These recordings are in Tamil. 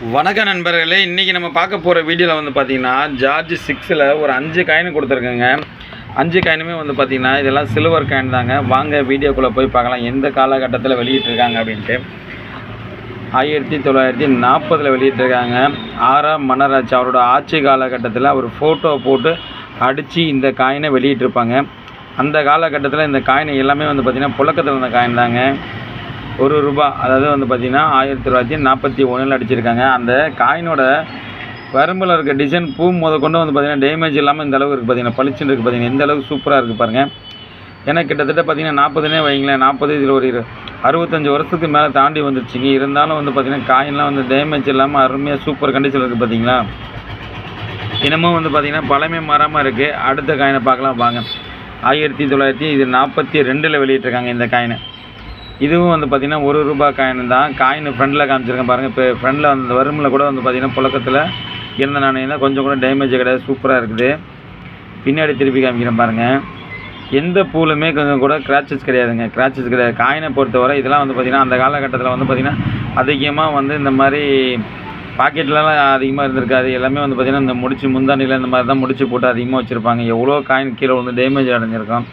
வணக்க நண்பர்களே இன்றைக்கி நம்ம பார்க்க போகிற வீடியோவில் வந்து பார்த்தீங்கன்னா ஜார்ஜ் சிக்ஸில் ஒரு அஞ்சு காயின் கொடுத்துருக்கேங்க. அஞ்சு காயினுமே வந்து பார்த்திங்கன்னா இதெல்லாம் சில்வர் காயின் தாங்க. வாங்க வீடியோக்குள்ளே போய் பார்க்கலாம். எந்த காலகட்டத்தில் வெளியிட்டிருக்காங்க அப்படின்ட்டு. ஆயிரத்தி தொள்ளாயிரத்தி நாற்பதில் வெளியிட்டிருக்காங்க. ஆறாம் மன்னராஜ் அவரோட ஆட்சி காலகட்டத்தில் அவர் ஃபோட்டோ போட்டு அடித்து இந்த காயினை வெளியிட்டிருப்பாங்க. அந்த காலகட்டத்தில் இந்த காயின் எல்லாமே வந்து பார்த்திங்கன்னா புழக்கத்தில் இருந்த காயின் தாங்க. ஒரு ரூபா. அதாவது வந்து பார்த்திங்கன்னா ஆயிரத்தி தொள்ளாயிரத்தி நாற்பத்தி ஒன்றில் அடிச்சிருக்காங்க. அந்த காயினோட வரம்பில் இருக்க டிசைன் பூ முத கொண்டு வந்து பார்த்திங்கன்னா டேமேஜ் இல்லாமல் இந்த அளவுக்கு இருக்குது பார்த்தீங்கன்னா பளிச்சுன்னு இருக்குது பார்த்தீங்கன்னா எந்த அளவுக்கு சூப்பராக இருக்குது பாருங்கள் ஏன்னா கிட்டத்தட்ட பார்த்தீங்கன்னா நாற்பதுனே வைங்களேன் நாற்பது இதில் ஒரு இரு- அறுபத்தஞ்சு வருஷத்துக்கு மேலே தாண்டி வந்துருச்சுங்க. இருந்தாலும் வந்து பார்த்திங்கன்னா காயின்லாம் வந்து டேமேஜ் இல்லாமல் அருமையாக சூப்பர் கண்டிஷனில் இருக்குது பார்த்திங்களா இன்னமும் வந்து பார்த்திங்கன்னா பழமை மாறாமல் இருக்குது அடுத்த காயினை பார்க்கலாம் வாங்க. ஆயிரத்தி தொள்ளாயிரத்தி இது நாற்பத்தி ரெண்டில் வெளியிட்டிருக்காங்க இந்த காயினை. இதுவும் வந்து பார்த்திங்கன்னா ஒரு ரூபாய் காயின் தான். காயின் ஃப்ரண்டில் காமிச்சிருக்கேன் பாருங்கள் இப்போ ஃப்ரண்டில் அந்த வருமில் கூட வந்து பார்த்திங்கன்னா புழக்கத்தில் இருந்த நாணயம் தான் கொஞ்சம் கூட டேமேஜ் கிடையாது. சூப்பராக இருக்குது. பின்னாடி திருப்பி காமிக்கிறேன் பாருங்கள் எந்த பூலுமே கொஞ்சம் கூட கிராச்சஸ் கிடையாதுங்க. கிராச்சஸ் கிடையாது. காயினை பொறுத்தவரை இதெல்லாம் வந்து பார்த்திங்கன்னா அந்த காலகட்டத்தில் வந்து பார்த்திங்கன்னா அதிகமாக வந்து இந்த மாதிரி பாக்கெட்லலாம் அதிகமாக இருந்திருக்காது. எல்லாமே வந்து பார்த்திங்கன்னா இந்த முடிச்சு முந்தாண்டியில் இந்த மாதிரி தான் முடிச்சு போட்டு அதிகமாக வச்சுருப்பாங்க. எவ்வளோ காயின் கீழே வந்து டேமேஜ் அடைஞ்சிருக்கும்.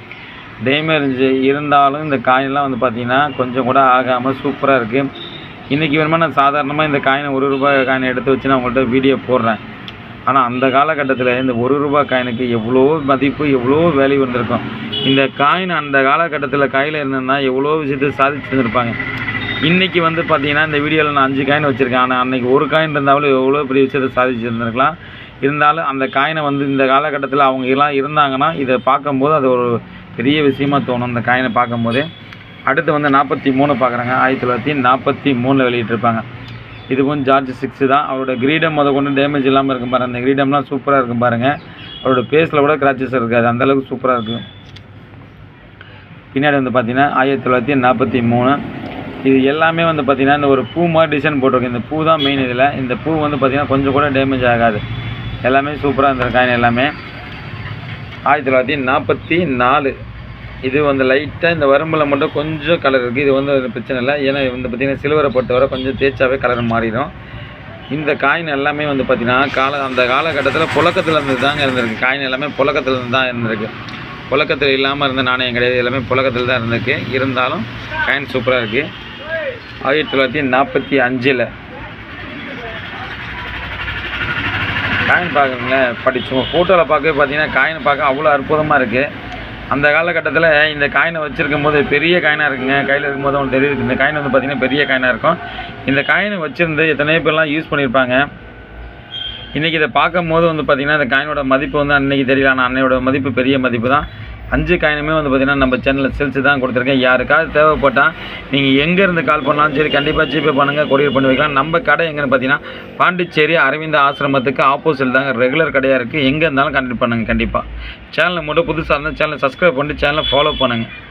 டேமேஜ் இருந்தாலும் இந்த காயின்லாம் வந்து பார்த்திங்கன்னா கொஞ்சம் கூட ஆகாமல் சூப்பராக இருக்குது இன்றைக்கி வேணுமா நான் சாதாரணமாக இந்த காயினை ஒரு ரூபாய் காயினை எடுத்து வச்சு நான் உங்கள்கிட்ட வீடியோ போடுறேன். ஆனால் அந்த காலகட்டத்தில் இந்த ஒரு ரூபாய் காயினுக்கு எவ்வளோ மதிப்பு எவ்வளோ வேல்யூ வந்திருக்கும்? இந்த காயின் அந்த காலகட்டத்தில் கையில் இருந்ததுன்னா எவ்வளோ விஷயத்தை சாதிச்சு இருந்திருப்பாங்க. இன்றைக்கி வந்து பார்த்திங்கன்னா இந்த வீடியோவில் நான் அஞ்சு காயின் வச்சுருக்கேன். ஆனால் அன்றைக்கி ஒரு காயின் இருந்தாலும் எவ்வளோ பெரிய விஷயத்தை சாதிச்சு இருந்திருக்கலாம். இருந்தாலும் அந்த காயினை வந்து இந்த காலகட்டத்தில் அவங்க எல்லாம் இருந்தாங்கன்னா இதை பார்க்கும்போது அது ஒரு பெரிய விஷயமா தோணும். இந்த காயினை பார்க்கும்போதே அடுத்து வந்து நாற்பத்தி மூணு பார்க்குறாங்க. ஆயிரத்தி தொள்ளாயிரத்தி நாற்பத்தி மூணில் வெளியிட்டிருப்பாங்க. இதுவும் ஜார்ஜ் சிக்ஸு தான். அவரோட கிரீடம் முத கொண்டு டேமேஜ் இல்லாமல் இருக்கும் பாருங்கள் அந்த கிரீடம்லாம் சூப்பராக இருக்கும் பாருங்கள் அவரோட பேஸில் கூட கிராச்சஸ் இருக்காது. அந்தளவுக்கு சூப்பராக இருக்கும் பின்னாடி வந்து பார்த்திங்கன்னா ஆயிரத்தி தொள்ளாயிரத்தி நாற்பத்தி மூணு. இது எல்லாமே வந்து பார்த்திங்கன்னா இந்த ஒரு பூ மாதிரி டிசைன் போட்டிருக்கு. இந்த பூ தான் மெயின் இதில். இந்த பூ வந்து பார்த்திங்கன்னா கொஞ்சம் கூட டேமேஜ் ஆகாது. எல்லாமே சூப்பராக இருந்திருக்காங்க எல்லாமே. ஆயிரத்தி தொள்ளாயிரத்தி நாற்பத்தி நாலு. இது வந்து லைட்டாக இந்த வரம்பில் மட்டும் கொஞ்சம் கலர் இருக்குது இது வந்து பிரச்சனை இல்லை. ஏன்னா இது வந்து பார்த்திங்கன்னா சில்வரை பொறுத்தவரை கொஞ்சம் தேய்ச்சாவே கலர் மாறிடும். இந்த காயின் எல்லாமே வந்து பார்த்திங்கன்னா கால அந்த காலகட்டத்தில் புழக்கத்தில் இருந்து தாங்க இருந்திருக்கு. காயின் எல்லாமே புழக்கத்தில் இருந்து தான் இருந்திருக்கு. புழக்கத்தில் இல்லாமல் இருந்த நாணயம் கிடையாது. எல்லாமே புழக்கத்தில் தான் இருந்திருக்கு. இருந்தாலும் காயின் சூப்பராக இருக்குது ஆயிரத்தி தொள்ளாயிரத்தி நாற்பத்தி அஞ்சில் காயின் பார்க்குறீங்களேன் படிச்சு ஃபோட்டோவில் பார்க்கவே பார்த்தீங்கன்னா காயின் பார்க்க அவ்வளோ அற்புதமாக இருக்குது அந்த காலகட்டத்தில் இந்த காயினை வச்சுருக்கும் போது பெரிய காயினாக இருக்குங்க. கையில் இருக்கும்போது உங்களுக்கு தெரியுது. இந்த காயின் வந்து பார்த்திங்கன்னா பெரிய காயினாக இருக்கும். இந்த காயினை வச்சுருந்து எத்தனையோ பேர்லாம் யூஸ் பண்ணியிருப்பாங்க இன்றைக்கி இதை பார்க்கும்போது வந்து பார்த்திங்கன்னா இந்த காயினோட மதிப்பு வந்து அன்றைக்கி தெரியல. ஆனால் அன்னையோட மதிப்பு பெரிய மதிப்பு தான். அஞ்சு காயினுமே வந்து பார்த்திங்கன்னா நம்ம சேனலில் செல்ஸு தான் கொடுத்துருக்கேன். யாருக்காவது தேவைப்பட்டால் நீங்கள் எங்கேருந்து கால் பண்ணாலும் சரி கண்டிப்பாக ஜிபே பண்ணுங்கள் கொரியர் பண்ணி வைக்கலாம். நம்ம கடை எங்கேன்னு பார்த்தீங்கன்னா பாண்டிச்சேரி அரவிந்த ஆசிரமத்துக்கு ஆப்போசிட் தாங்க. ரெகுலர் கடையாக இருக்குது எங்கே இருந்தாலும் கண்டக்ட் பண்ணுங்கள் கண்டிப்பாக சேனலை மட்டும் புதுசாக இருந்தால் சேனலை சப்ஸ்கிரைப் பண்ணிட்டு சேனலை ஃபாலோ பண்ணுங்கள்